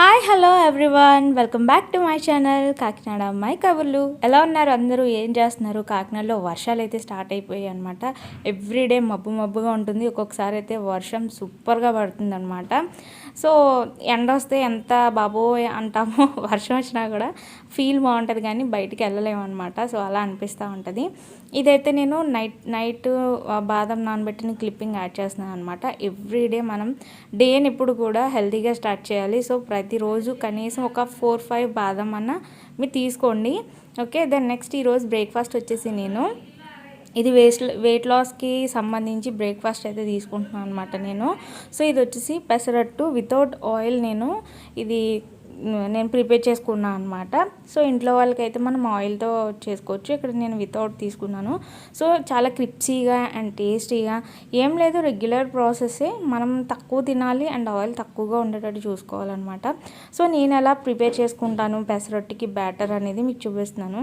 Hi hello everyone. Welcome back to my channel Kakinada. అమ్మాయి కబుర్లు. ఎలా ఉన్నారు అందరూ? ఏం చేస్తున్నారు? కాకినాడలో వర్షాలు అయితే స్టార్ట్ అయిపోయాయి అనమాట ఎవ్రీడే మబ్బు మబ్బుగా ఉంటుంది. ఒక్కొక్కసారి అయితే వర్షం సూపర్గా పడుతుంది అనమాట సో ఎండ వస్తే ఎంత బాబోయ్ అంటామో వర్షం వచ్చినా కూడా ఫీల్ బాగుంటుంది కానీ బయటికి వెళ్ళలేము అనమాట సో అలా అనిపిస్తూ ఉంటుంది. ఇదైతే నేను నైట్ నైట్ బాదం నానబెట్టిన క్లిప్పింగ్ యాడ్ చేస్తున్నాను అనమాట ఎవ్రీడే మనం డేని ఇప్పుడు కూడా హెల్తీగా స్టార్ట్ చేయాలి. సో ప్రతిరోజు కనీసం ఒక ఫోర్ ఫైవ్ బాదం అన్న మీరు తీసుకోండి. ఓకే దెన్ నెక్స్ట్ ఈరోజు బ్రేక్ఫాస్ట్ వచ్చేసి నేను ఇది వేస్ట్ వెయిట్ లాస్కి సంబంధించి బ్రేక్ఫాస్ట్ అయితే తీసుకుంటున్నాను అనమాట నేను. సో ఇది వచ్చేసి పెసరట్టు వితౌట్ ఆయిల్ నేను ఇది నేను ప్రిపేర్ చేసుకున్నాను అనమాట సో ఇంట్లో వాళ్ళకైతే మనం ఆయిల్తో చేసుకోవచ్చు. ఇక్కడ నేను వితౌట్ తీసుకున్నాను. సో చాలా క్రిప్సీగా అండ్ టేస్టీగా ఏం లేదు రెగ్యులర్ ప్రాసెస్సే మనం తక్కువ తినాలి అండ్ ఆయిల్ తక్కువగా ఉండేటట్టు చూసుకోవాలన్నమాట. సో నేను ఎలా ప్రిపేర్ చేసుకుంటాను పెసరొట్టికి బ్యాటర్ అనేది మీకు చూపిస్తున్నాను.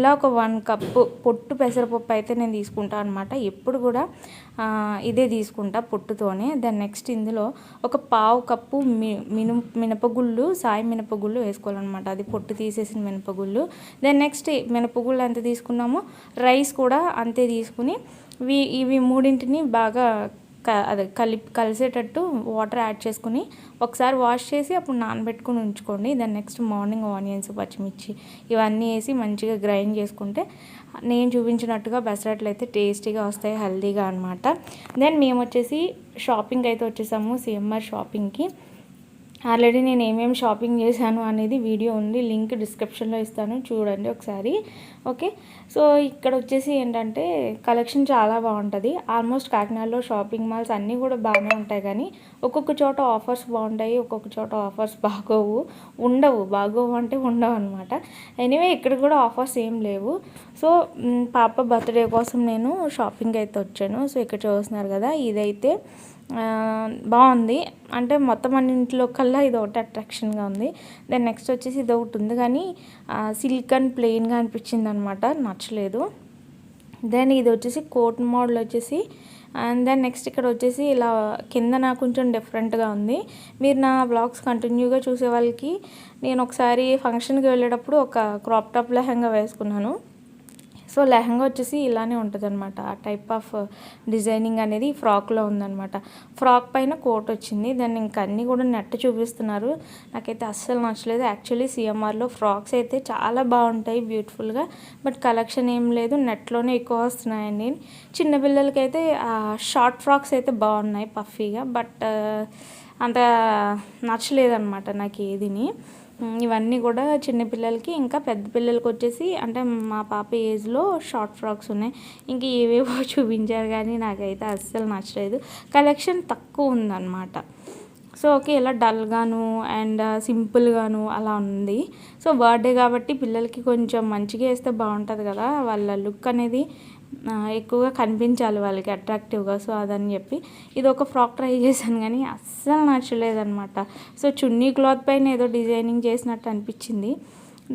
ఇలా ఒక వన్ కప్పు పొట్టు పెసరపప్పు అయితే నేను తీసుకుంటాను అనమాట ఎప్పుడు కూడా ఇదే తీసుకుంటా పొట్టుతోనే. దాని నెక్స్ట్ ఇందులో ఒక పావు కప్పు మి మిను మినపగుళ్ళు సాయి మినపగుళ్ళు వేసుకోవాలన్నమాట. అది పొట్టు తీసేసిన మినపగుళ్ళు. దెన్ నెక్స్ట్ మినపగుళ్ళు ఎంత తీసుకున్నామో రైస్ కూడా అంతే తీసుకుని ఇవి ఇవి మూడింటిని బాగా అదే కలిపి కలిసేటట్టు వాటర్ యాడ్ చేసుకుని ఒకసారి వాష్ చేసి అప్పుడు నానబెట్టుకుని ఉంచుకోండి. దాని నెక్స్ట్ మార్నింగ్ ఆనియన్స్ పచ్చిమిర్చి ఇవన్నీ వేసి మంచిగా గ్రైండ్ చేసుకుంటే నేను చూపించినట్టుగా పెసరట్లు అయితే టేస్టీగా వస్తాయి హెల్దీగా అనమాట దెన్ మేము వచ్చేసి షాపింగ్ అయితే వచ్చేసాము సిఎంఆర్ షాపింగ్కి. ఆల్రెడీ నేను ఏమేమి షాపింగ్ చేశాను అనేది వీడియో ఉంది లింక్ డిస్క్రిప్షన్లో ఇస్తాను చూడండి ఒకసారి. ఓకే? సో ఇక్కడ వచ్చేసి ఏంటంటే కలెక్షన్ చాలా బాగుంటుంది. ఆల్మోస్ట్ కాకినాడలో షాపింగ్ మాల్స్ అన్నీ కూడా బాగానే ఉంటాయి కానీ ఒక్కొక్క చోట ఆఫర్స్ బాగుంటాయి ఒక్కొక్క చోట ఆఫర్స్ బాగోవు. ఉండవు. బాగోవు అంటే ఉండవు అనమాట ఎనీవే ఇక్కడ కూడా ఆఫర్స్ ఏం లేవు. సో పాప బర్త్డే కోసం నేను షాపింగ్ అయితే వచ్చాను. సో ఇక్కడ చూస్తున్నారు కదా ఇదైతే బాగుంది. అంటే మొత్తం అన్నింటిలో కల్లా ఇది ఒకటి అట్రాక్షన్గా ఉంది. దెన్ నెక్స్ట్ వచ్చేసి ఇది ఒకటి ఉంది. కానీ సిల్క్ అండ్ ప్లెయిన్గా అనిపించింది అనమాట నచ్చలేదు. దెన్ ఇది వచ్చేసి కోట్ మోడల్ వచ్చేసి అండ్ దెన్ నెక్స్ట్ ఇక్కడ వచ్చేసి ఇలా కింద నాకు కొంచెం డిఫరెంట్గా ఉంది. మీరు నా బ్లాగ్స్ కంటిన్యూగా చూసే వాళ్ళకి నేను ఒకసారి ఫంక్షన్కి వెళ్ళేటప్పుడు ఒక క్రాప్ టాప్ లెహంగా వేసుకున్నాను. సో లెహంగా వచ్చేసి ఇలానే ఉంటుంది అనమాట ఆ టైప్ ఆఫ్ డిజైనింగ్ అనేది ఫ్రాక్లో ఉందనమాట ఫ్రాక్ పైన కోట్ వచ్చింది. దాన్ని ఇంకా అన్నీ కూడా నెట్ చూపిస్తున్నారు. నాకైతే అస్సలు నచ్చలేదు. యాక్చువల్లీ సిఎంఆర్లో ఫ్రాక్స్ అయితే చాలా బాగుంటాయి బ్యూటిఫుల్గా. బట్ కలెక్షన్ ఏం లేదు. నెట్లోనే ఎక్కువ వస్తున్నాయండి. చిన్నపిల్లలకైతే షార్ట్ ఫ్రాక్స్ అయితే బాగున్నాయి పఫీగా. బట్ uh, అంత నచ్చలేదన్నమాట నాకు ఏదిని. ఇవన్నీ కూడా చిన్నపిల్లలకి ఇంకా పెద్ద పిల్లలకి వచ్చేసి అంటే మా పాప ఏజ్లో షార్ట్ ఫ్రాక్స్ ఉన్నాయి. ఇంకా ఏవేవో చూపించారు కానీ నాకైతే అస్సలు నచ్చలేదు. కలెక్షన్ తక్కువ ఉందన్నమాట. సో ఓకే ఇలా డల్గాను అండ్ సింపుల్గాను అలా ఉంది. సో బర్త్డే కాబట్టి పిల్లలకి కొంచెం మంచిగా వేస్తే బాగుంటుంది కదా. వాళ్ళ లుక్ అనేది ఎక్కువగా కనిపించాలి వాళ్ళకి అట్రాక్టివ్గా. సో అదని చెప్పి ఇది ఒక ఫ్రాక్ ట్రై చేశాను కానీ అస్సలు నచ్చలేదనమాట సో చున్నీ క్లాత్ పైన ఏదో డిజైనింగ్ చేసినట్టు అనిపించింది.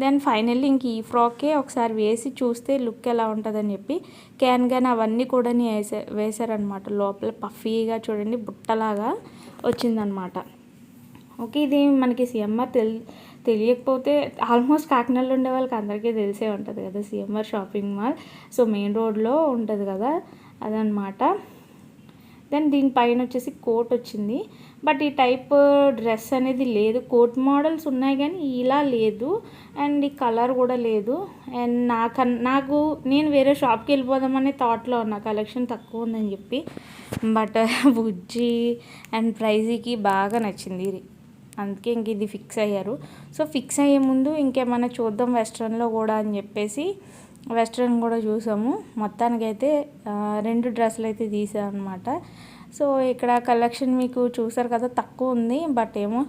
దెన్ ఫైనల్లీ ఇంక ఈ ఫ్రాకే ఒకసారి వేసి చూస్తే లుక్ ఎలా ఉంటుందని చెప్పి క్యాన్ క్యాన్ అవన్నీ కూడా వేసా వేశారనమాట లోపల పఫీగా చూడండి బుట్టలాగా. వచ్చిందనమాట. ఓకే ఇది మనకి సిఎంఆర్ తెల్ తెలియకపోతే ఆల్మోస్ట్ కాకినాడలో ఉండే వాళ్ళకి అందరికీ తెలిసే ఉంటుంది కదా CMR shopping mall. So main రోడ్లో ఉంటుంది కదా అదనమాట. దెన్ దీనిపైన వచ్చేసి కోట్ వచ్చింది. బట్ ఈ టైప్ డ్రెస్ అనేది లేదు. కోట్ మోడల్స్ ఉన్నాయి కానీ ఇలా లేదు. అండ్ ఈ కలర్ కూడా లేదు. అండ్ నాకు నాకు నేను వేరే షాప్కి వెళ్ళిపోదామనే థాట్లో ఉన్న. కలెక్షన్ తక్కువ ఉందని చెప్పి. బట్ బుజ్జి అండ్ ప్రైజీకి బాగా నచ్చింది ఇది. అందుకే ఇంక ఇది ఫిక్స్ అయ్యారు. సో ఫిక్స్ అయ్యే ముందు ఇంకేమైనా చూద్దాం వెస్ట్రన్లో కూడా అని చెప్పేసి వెస్ట్రన్ కూడా చూసాము. మొత్తానికైతే రెండు డ్రెస్సులు అయితే తీసాను అనమాట సో ఇక్కడ కలెక్షన్ మీకు చూసారు కదా తక్కువ ఉంది. బట్ ఏమో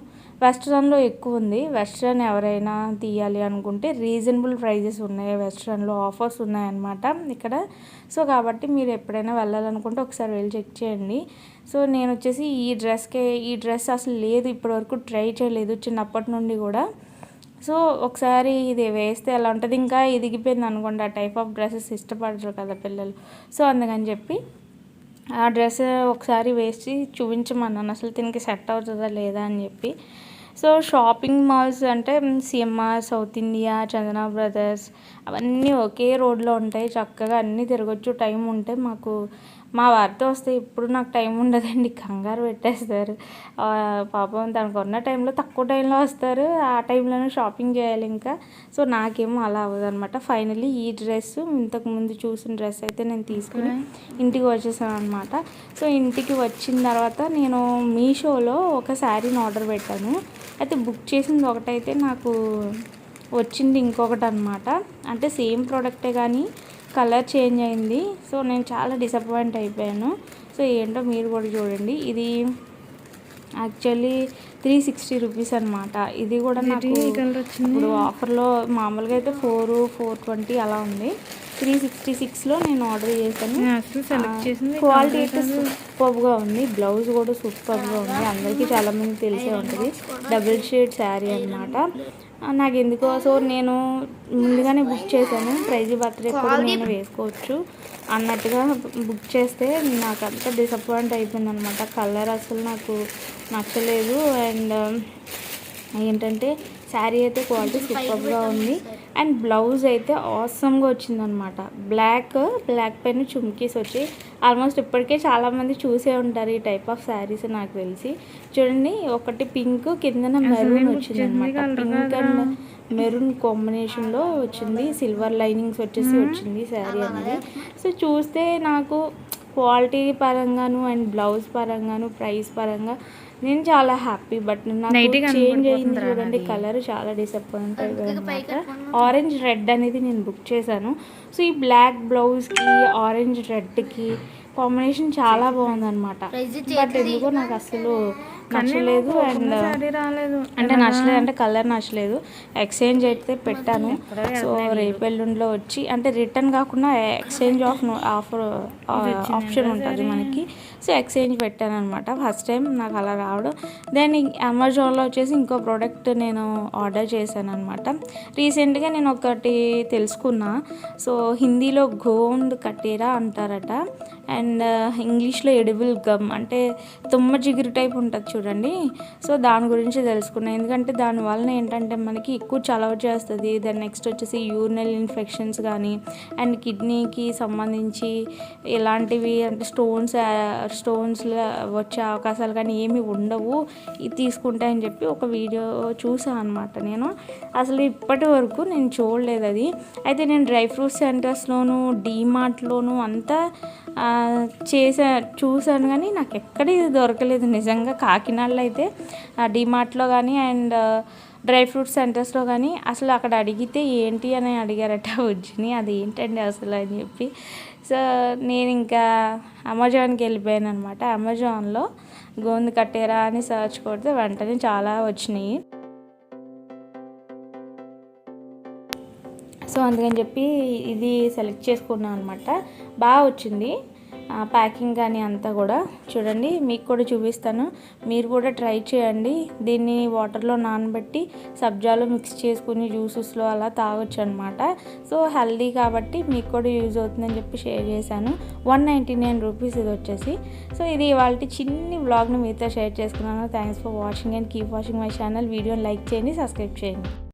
వెస్ట్రన్లో ఎక్కువ ఉంది వెస్ట్రన్ ఎవరైనా తీయాలి అనుకుంటే రీజనబుల్ ప్రైజెస్ ఉన్నాయి. వెస్ట్రన్లో ఆఫర్స్ ఉన్నాయన్నమాట ఇక్కడ. సో కాబట్టి మీరు ఎప్పుడైనా వెళ్ళాలనుకుంటే ఒకసారి వెళ్ళి చెక్ చేయండి. సో నేను వచ్చేసి ఈ డ్రెస్కే ఈ డ్రెస్ అసలు లేదు ఇప్పటివరకు ట్రై చేయలేదు చిన్నప్పటి నుండి కూడా. సో ఒకసారి ఇది వేస్తే ఎలా ఉంటుంది? ఇంకా ఎదిగిపోయింది అనుకోండి. ఆ టైప్ ఆఫ్ డ్రెస్సెస్ ఇష్టపడరు కదా పిల్లలు. సో అందుకని చెప్పి ఆ డ్రెస్ ఒకసారి వేసి చూపించమన్నాను. అసలు దీనికి సెట్ అవుతుందా లేదా అని చెప్పి. సో షాపింగ్ మాల్స్ అంటే CMR south India Chandana brothers అవన్నీ ఒకే రోడ్లో ఉంటాయి. చక్కగా అన్నీ తిరగచ్చు. టైం ఉంటే మాకు మా వారితో వస్తే ఇప్పుడు నాకు టైం ఉండదండి కంగారు పెట్టేస్తారు. పాపం తనకు ఉన్న టైంలో తక్కువ టైంలో వస్తారు ఆ టైంలోనే షాపింగ్ చేయాలి ఇంకా. సో నాకేమో అలా అవ్వదు అనమాట ఫైనల్లీ ఈ డ్రెస్ ఇంతకు ముందు చూసిన డ్రెస్ అయితే నేను తీసుకుని ఇంటికి వచ్చేసాను అనమాట సో ఇంటికి వచ్చిన తర్వాత నేను మీషోలో ఒక శారీని ఆర్డర్ పెట్టాను. అయితే బుక్ చేసింది ఒకటైతే నాకు వచ్చింది ఇంకొకటి అనమాట అంటే సేమ్ ప్రోడక్టే కానీ కలర్ చేంజ్ అయింది. సో నేను చాలా డిసప్పాయింట్ అయిపోయాను. సో ఏంటో మీరు కూడా చూడండి. ఇది యాక్చువల్లీ త్రీ సిక్స్టీ రూపీస్ అనమాట ఇది కూడా నాకు ఇప్పుడు ఆఫర్లో మామూలుగా అయితే ఫోర్ ఫోర్ ట్వంటీ అలా ఉంది. త్రీ సిక్స్టీ సిక్స్లో నేను ఆర్డర్ చేశాను. క్వాలిటీ అయితే సూపర్గా ఉంది. బ్లౌజ్ కూడా సూపర్గా ఉంది. అందరికీ చాలా మంది తెలిసే ఉంటుంది. డబుల్ షేడ్ శారీ అనమాట నాకు ఎందుకో సో నేను ముందుగానే బుక్ చేశాను. ప్రైజ్ బర్త్డే కూడా నేను వేసుకోవచ్చు. అన్నట్టుగా బుక్ చేస్తే నాకు అంత డిసప్పాయింట్ అయిపోయింది అనమాట కలర్ అసలు నాకు నచ్చలేదు. అండ్ ఏంటంటే శారీ అయితే క్వాలిటీ సూపర్గా ఉంది. అండ్ బ్లౌజ్ అయితే ఆసమ్గా వచ్చిందనమాట బ్లాక్ బ్లాక్ పైన చుమ్కీస్ వచ్చి ఆల్మోస్ట్ ఇప్పటికే చాలామంది చూసే ఉంటారు ఈ టైప్ ఆఫ్ శారీస్ నాకు తెలిసి. చూడండి ఒకటి పింక్ కిందన మెరూన్ వచ్చింది అనమాట పింక్ అండ్ మెరూన్ కాంబినేషన్లో వచ్చింది. సిల్వర్ లైనింగ్స్ వచ్చేసి వచ్చింది శారీ అనేది. సో చూస్తే నాకు క్వాలిటీ పరంగాను అండ్ బ్లౌజ్ పరంగాను ప్రైస్ పరంగా నేను చాలా హ్యాపీ బట్ నాకు చేంజ్ అయింది చూడండి కలర్ చాలా డిసప్పాయింట్ అయిపోయింది ఆరెంజ్ రెడ్ అనేది నేను బుక్ చేశాను. సో ఈ బ్లాక్ బ్లౌజ్కి ఆరెంజ్ రెడ్కి కాంబినేషన్ చాలా బాగుందన్నమాట. బట్ ఎందుకో నాకు అసలు నచ్చలేదు అండ్ అంటే నచ్చలేదు అంటే కలర్ నచ్చలేదు. ఎక్స్చేంజ్ అయితే పెట్టాను. సో రేపు ఎల్లుండిలో వచ్చి అంటే రిటర్న్ కాకుండా ఎక్స్చేంజ్ ఆఫ్ ఆఫర్ ఆప్షన్ ఉంటుంది మనకి. సో ఎక్స్చేంజ్ పెట్టాను అనమాట ఫస్ట్ టైం నాకు అలా రావడం. దెన్ అమెజాన్లో వచ్చేసి ఇంకో ప్రోడక్ట్ నేను ఆర్డర్ చేశాను అనమాట రీసెంట్గా నేను ఒకటి తెలుసుకున్నా. సో హిందీలో గోండ్ కట్టేరా అంటారట. అండ్ ఇంగ్లీష్లో ఎడిబుల్ గమ్. అంటే తుమ్మ జిగురు టైప్ ఉంటుంది చూడండి. సో దాని గురించి తెలుసుకున్నాను ఎందుకంటే దానివల్ల ఏంటంటే మనకి ఎక్కువ చలవ చేస్తుంది. దాని నెక్స్ట్ వచ్చేసి యూరినల్ ఇన్ఫెక్షన్స్ కానీ అండ్ కిడ్నీకి సంబంధించి ఇలాంటివి అంటే స్టోన్స్ స్టోన్స్ వచ్చే అవకాశాలు కానీ ఏమి ఉండవు. ఇది తీసుకుంటాయని చెప్పి ఒక వీడియో చూసాను అనమాట నేను. అసలు ఇప్పటి వరకు నేను చూడలేదు అది. అయితే నేను డ్రై ఫ్రూట్ సెంటర్స్లోను డీమార్ట్లోను అంతా చేసా చూశాను కానీ నాకు ఎక్కడ ఇది దొరకలేదు. నిజంగా కాకినాడలో అయితే డిమార్ట్లో కానీ అండ్ డ్రై ఫ్రూట్ సెంటర్స్లో కానీ అసలు అక్కడ అడిగితే ఏంటి అని అడిగారట ఉజ్జిని. అది ఏంటండి అసలు అని చెప్పి. సో నేను ఇంకా అమెజాన్కి వెళ్ళిపోయాను అనమాట అమెజాన్లో గోంది కట్టేరా అని సర్చ్ కొడితే వెంటనే చాలా వచ్చినాయి. సో అందుకని చెప్పి ఇది సెలెక్ట్ చేసుకున్నాను అనమాట బాగా వచ్చింది. ప్యాకింగ్ కానీ అంతా కూడా చూడండి మీకు కూడా చూపిస్తాను. మీరు కూడా ట్రై చేయండి. దీన్ని వాటర్లో నానబెట్టి సబ్జాలో మిక్స్ చేసుకుని జ్యూసెస్లో అలా తాగొచ్చు అనమాట సో హెల్దీ కాబట్టి మీకు కూడా యూజ్ అవుతుందని చెప్పి షేర్ చేశాను. వన్ నైంటీ నైన్ రూపీస్ ఇది వచ్చేసి. సో ఇది ఇవాళ చిన్ని వ్లాగ్ని మీతో షేర్ చేసుకున్నాను. Thanks for watching and keep watching my channel వీడియోని లైక్ చేయండి సబ్స్క్రైబ్ చేయండి.